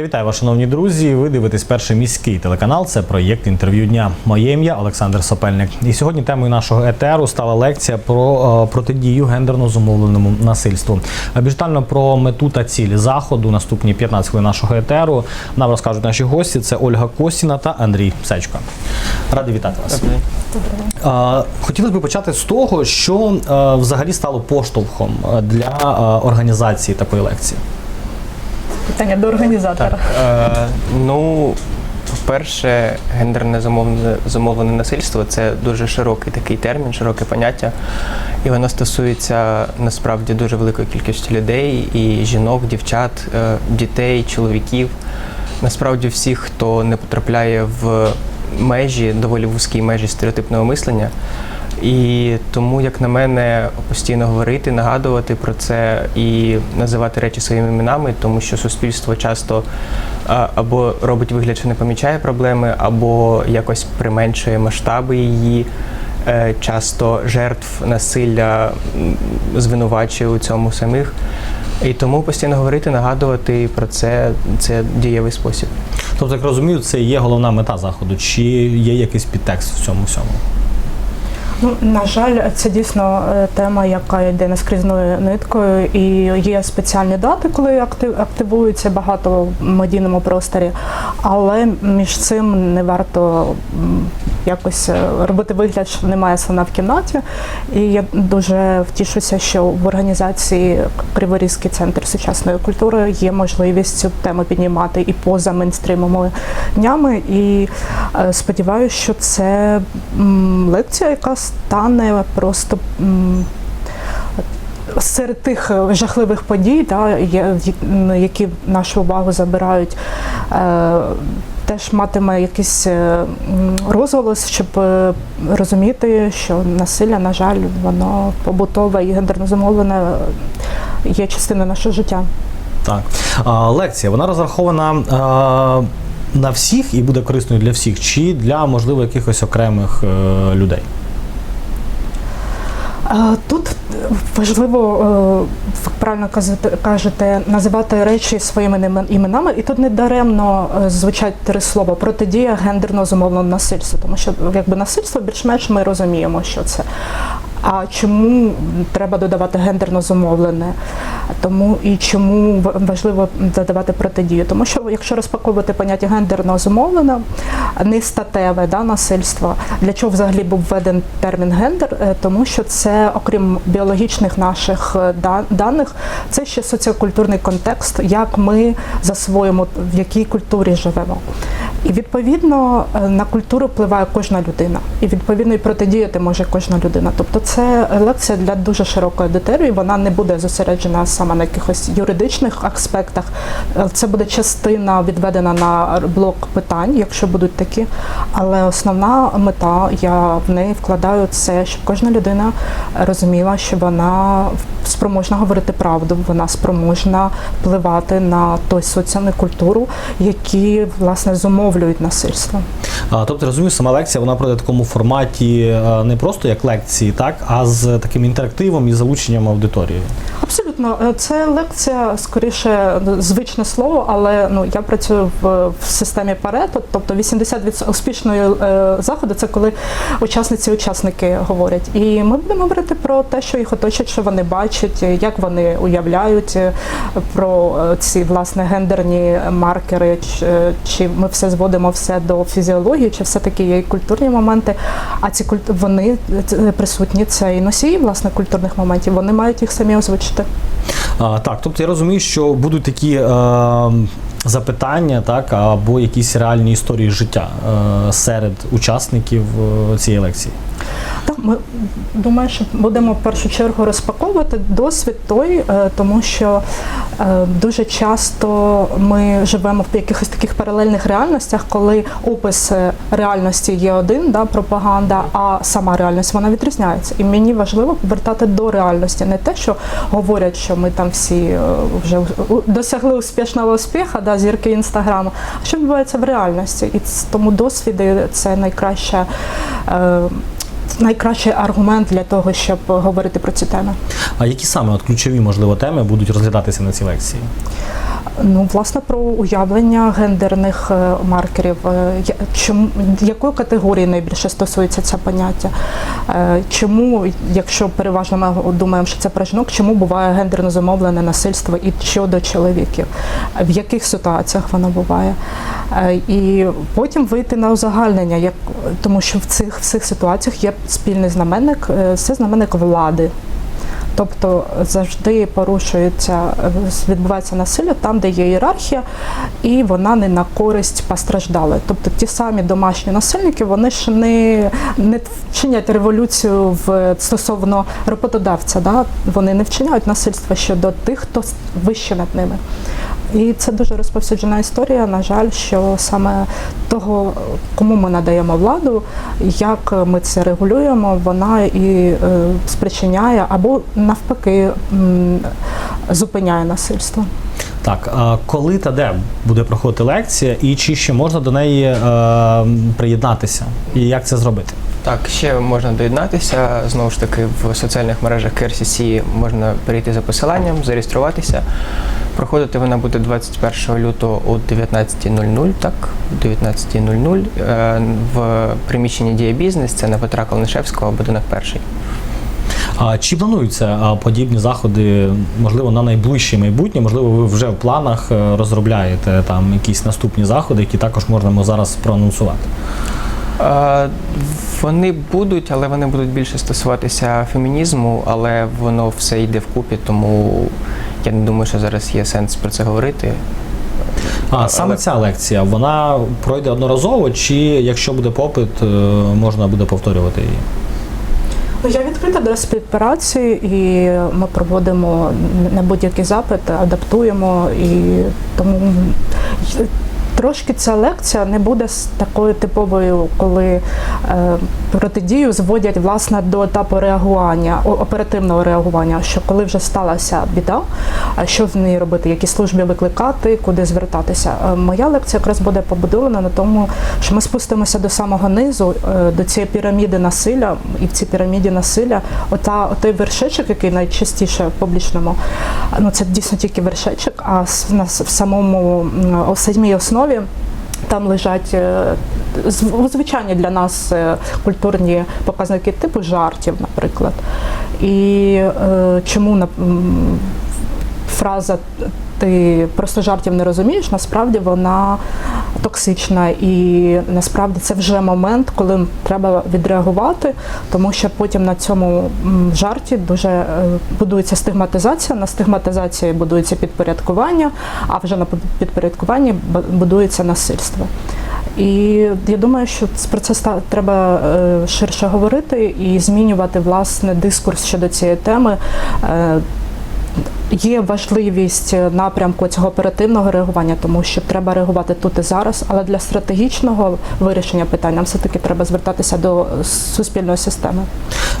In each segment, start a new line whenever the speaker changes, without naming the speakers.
Я вітаю вас, шановні друзі. Ви дивитесь перший міський телеканал. Це проєкт інтерв'ю дня. Моє ім'я Олександр Сопельник. І сьогодні темою нашого етеру стала лекція про е, протидію гендерно зумовленому насильству. Більш детально про мету та цілі заходу. Наступні 15 хвилин нашого етеру нам розкажуть наші гості. Це Ольга Костіна та Андрій Сечко. Радий вітати вас. Е, Хотілося б почати з того, що е, взагалі стало поштовхом е, для організації такої лекції.
Питання до організатора.
Е, ну, по-перше, гендерне замовлене насильство це дуже широкий такий термін, широке поняття. І воно стосується насправді дуже великої кількості людей, і жінок, дівчат, е, дітей, чоловіків. Насправді всіх, хто не потрапляє в межі, доволі вузькі межі стереотипного мислення. І тому, як на мене, постійно говорити, нагадувати про це і називати речі своїми іменами, тому що суспільство часто або робить вигляд, що не помічає проблеми, або якось применшує масштаби її. Е, Часто жертв насилля звинувачує у цьому самих. І тому постійно говорити, нагадувати про це це дієвий спосіб.
Тобто, як розумію, це є головна мета заходу, чи є якийсь підтекст в цьому всьому?
Ну на жаль, це дійсно е, тема, яка йде наскрізною ниткою, і є спеціальні дати, коли актив, активується багато в медійному просторі, але між цим не варто якось е, робити вигляд, що немає слона в кімнаті. І я дуже втішуся, що в організації Криворізький центр сучасної культури є можливість цю тему піднімати і поза мейнстрімовими днями. І е, сподіваюся, що це лекція, яка стане просто. Серед тих е, жахливих подій, да, які нашу увагу забирають, е, теж матиме якийсь е, розголос, щоб розуміти, що насилля, на жаль, воно побутове і гендерно замовлене е, є частиною нашого життя.
Так. Лекція вона розрахована на всіх і буде корисною для всіх, чи для, можливо, якихось окремих людей.
Тут важливо, е, правильно кажете, називати речі своїми іменами, і тут не даремно е, звучать три слова протидія гендерно зумовленому насильству, тому що якби насильство більш-менш ми розуміємо, що це. А чому треба додавати гендерно зумовлене? Тому і чому важливо додавати протидію? Тому що якщо розпаковувати поняття гендерно зумовлене, не статеве да, насильство, для чого взагалі був введений термін гендер? Е, Тому що це, окрім біологічних наших е, даних, це ще соціокультурний контекст, як ми засвоїмо, в якій культурі живемо. І відповідно е, на культуру впливає кожна людина, і відповідно і протидіяти може кожна людина. Тобто це лекція для дуже широкої аудиторії, вона не буде зосереджена саме на якихось юридичних аспектах. Е, Це буде частина відведена на блок питань, якщо будуть такі. Але основна мета, я в неї вкладаю це, щоб кожна людина розуміла, що вона спроможна говорити правду, вона спроможна впливати на той соціальну культуру, які власне зумовлюють насильство.
А, тобто, розумію, сама лекція вона пройде в такому форматі не просто як лекції, так, а з таким інтерактивом і залученням аудиторії.
Абсолютно, Е, це лекція скоріше звичне слово, але ну я працюю в, в системі Парето, тобто 80% успішної е, заходу це коли учасниці і учасники говорять. І ми будемо говорити про те, що їх оточить, що вони бачать, як вони уявляють е, про е, ці власне гендерні маркери, чи, чи ми все зводимо все до фізіології, чи все таки є і культурні моменти. А ці культ вони присутні це і носії власне культурних моментів. Вони мають їх самі озвучити.
А, так, тобто я розумію, що будуть такі е, запитання, так, або якісь реальні історії життя е, серед учасників е, цієї лекції.
Так, ми думаю, що будемо в першу чергу розпаковувати досвід той, е, тому що е, дуже часто ми живемо в якихось таких паралельних реальностях, коли опис е, реальності є один, да, пропаганда, а сама реальність вона відрізняється. І мені важливо повертати до реальності, не те, що говорять, що ми там всі вже досягли успішного успіху, да, зірки інстаграму. А що відбувається в реальності? І тому досвіди це найкраще. Найкращий аргумент для того, щоб говорити про ці теми.
А які саме от ключові, можливо, теми будуть розглядатися на цій лекції?
Ну, власне, про уявлення гендерних е, маркерів. Е, Чому якої категорії найбільше стосується це поняття? Е, Чому, якщо переважно ми думаємо, що це про жінок, чому буває гендерно замовлене насильство і щодо чоловіків? В яких ситуаціях воно буває? І потім вийти на узагальнення, як тому що в цих всіх ситуаціях є спільний знаменник, це знаменник влади. Тобто завжди порушується, відбувається насилля там, де є ієрархія, і вона не на користь постраждалої. Тобто ті самі домашні насильники, вони ж не, не вчинять революцію в стосовно роботодавця. Да? Вони не вчиняють насильства щодо тих, хто вище над ними. І це дуже розповсюджена історія. На жаль, що саме того, кому ми надаємо владу, як ми це регулюємо, вона і е, спричиняє або навпаки зупиняє насильство.
Так, коли та де буде проходити лекція, і чи ще можна до неї е, приєднатися? І як це зробити?
Так, ще можна доєднатися. Знову ж таки, в соціальних мережах KRCC можна перейти за посиланням, зареєструватися. Проходити вона буде 21 лютого о 19.00, так, о 19.00 е, в приміщенні Дія Бізнес, це на Петра Калнишевського, будинок перший.
А чи плануються подібні заходи, можливо, на найближче майбутнє? Можливо, ви вже в планах е, розробляєте там якісь наступні заходи, які також можемо зараз проанонсувати?
Е, Вони будуть, але вони будуть більше стосуватися фемінізму, але воно все йде вкупі, тому я не думаю, що зараз є сенс про це говорити.
А саме
Але-
ця лекція вона пройде одноразово, чи якщо буде попит, е, можна буде повторювати її?
Ну, я відкрита до співпраці, і ми проводимо на будь-який запит, адаптуємо і тому трошки ця лекція не буде такою типовою, коли протидію зводять власне до етапу реагування, оперативного реагування. Що коли вже сталася біда, що в неї робити, які служби викликати, куди звертатися. Е, Моя лекція якраз буде побудована на тому, що ми спустимося до самого низу, е, до цієї піраміди насилля, і в цій піраміді насилля, ота той вершечок, який найчастіше в публічному, ну це дійсно тільки вершечок, а в нас в самому самій основі. Там лежать е, звичайні для нас е, культурні показники типу жартів, наприклад. І е, чому фраза ти просто жартів не розумієш, насправді вона токсична, і насправді це вже момент, коли треба відреагувати, тому що потім на цьому жарті дуже е, будується стигматизація. На стигматизації будується підпорядкування, а вже на підпорядкуванні будується насильство. І я думаю, що про це треба е, ширше говорити і змінювати власне дискурс щодо цієї теми. Е, Є важливість напрямку цього оперативного реагування, тому що треба реагувати тут і зараз, але для стратегічного вирішення питань нам все-таки треба звертатися до суспільної системи.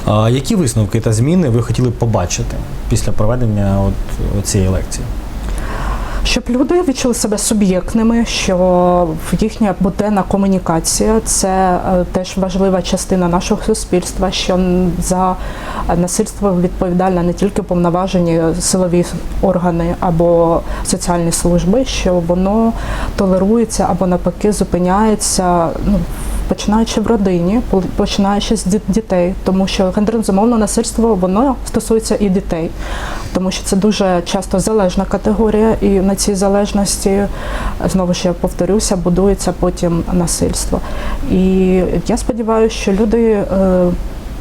А які висновки та зміни ви хотіли побачити після проведення от цієї лекції?
Щоб люди відчули себе суб'єктними, що їхня буденна комунікація це е, теж важлива частина нашого суспільства, що за насильство відповідальна не тільки повноважені силові органи або соціальні служби, що воно толерується або навпаки зупиняється. Ну, Починаючи в родині, починаючи з дітей, тому що гендерно насильство воно стосується і дітей, тому що це дуже часто залежна категорія, і на цій залежності знову ж я повторюся, будується потім насильство. І я сподіваюся, що люди е,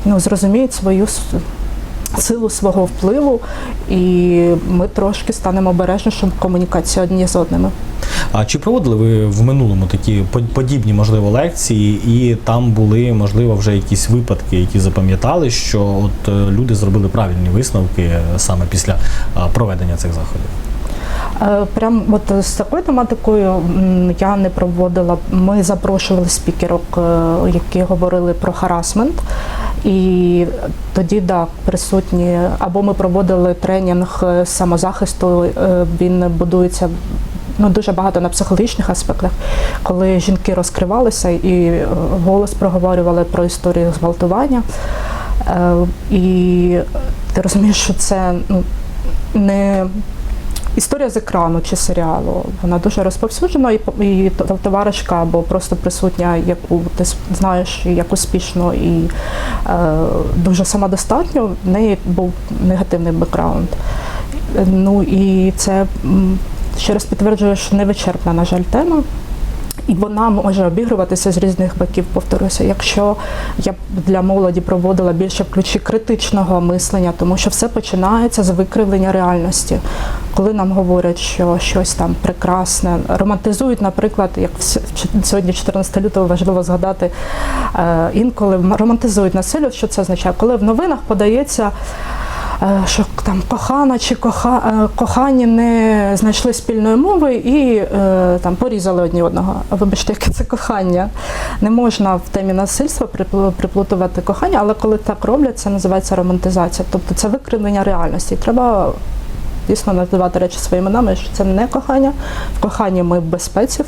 ну, зрозуміють свою силу свого впливу, і ми трошки станемо обережнішим в комунікації одні з одними.
А чи проводили ви в минулому такі по- подібні, можливо, лекції, і там були, можливо, вже якісь випадки, які запам'ятали, що от е, люди зробили правильні висновки е, саме після проведення цих заходів?
Е, Прям от з такою тематикою я не проводила. Ми запрошували спікерок, е, які говорили про харасмент. І тоді да, присутні, або ми проводили тренінг е, самозахисту, е, він будується ну, дуже багато на психологічних аспектах, коли жінки розкривалися і е, голос проговорювали про історію зґвалтування. Е, І ти розумієш, що це ну, не історія з екрану чи серіалу. Вона дуже розповсюджена, і, і товаришка або просто присутня, яку ти знаєш як успішно і е, дуже самодостатньо, в неї був негативний бекграунд. Е, Ну і це ще раз підтверджує, що невичерпна, на жаль, тема. І вона може обігруватися з різних боків. Повторюся, якщо я б для молоді проводила більше в ключі критичного мислення, тому що все починається з викривлення реальності. Коли нам говорять, що щось там прекрасне, романтизують, наприклад, як сьогодні, 14 лютого, важливо згадати е, інколи романтизують насилля. Що це означає? Коли в новинах подається. Е, Що там кохана чи коха, е, кохані не знайшли спільної мови і е, там порізали одні одного. Вибачте, яке це кохання. Не можна в темі насильства припл- приплутувати кохання, але коли так роблять, це називається романтизація. Тобто це викривлення реальності. Треба дійсно називати речі своїми іменами, що це не кохання. В коханні ми в безпеці,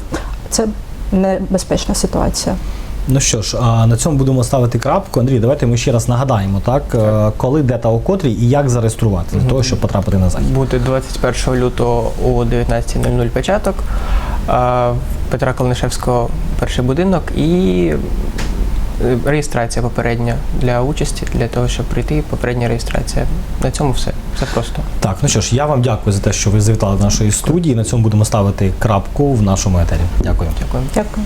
це небезпечна ситуація.
Ну що ж, на цьому будемо ставити крапку. Андрій, давайте ми ще раз нагадаємо, так, е, коли, де та у котрій і як зареєструвати для того, щоб потрапити на захід.
Буде 21 лютого о 19.00 початок. Петра Калнишевського перший будинок і е, реєстрація попередня для участі, для того, щоб прийти, попередня реєстрація. На цьому все. Все просто.
Так, ну що ж, я вам дякую за те, що ви завітали до нашої студії. На цьому будемо ставити крапку в нашому етері. Дякую.
Дякую.
Дякую.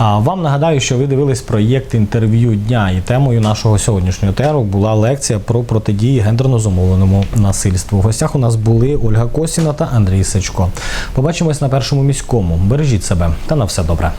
А вам нагадаю, що ви дивились проєкт інтерв'ю дня, і темою нашого сьогоднішнього теру була лекція про протидії гендерно зумовленому насильству. В гостях у нас були Ольга Косіна та Андрій Сичко. Побачимось на першому міському. Бережіть себе та на все добре.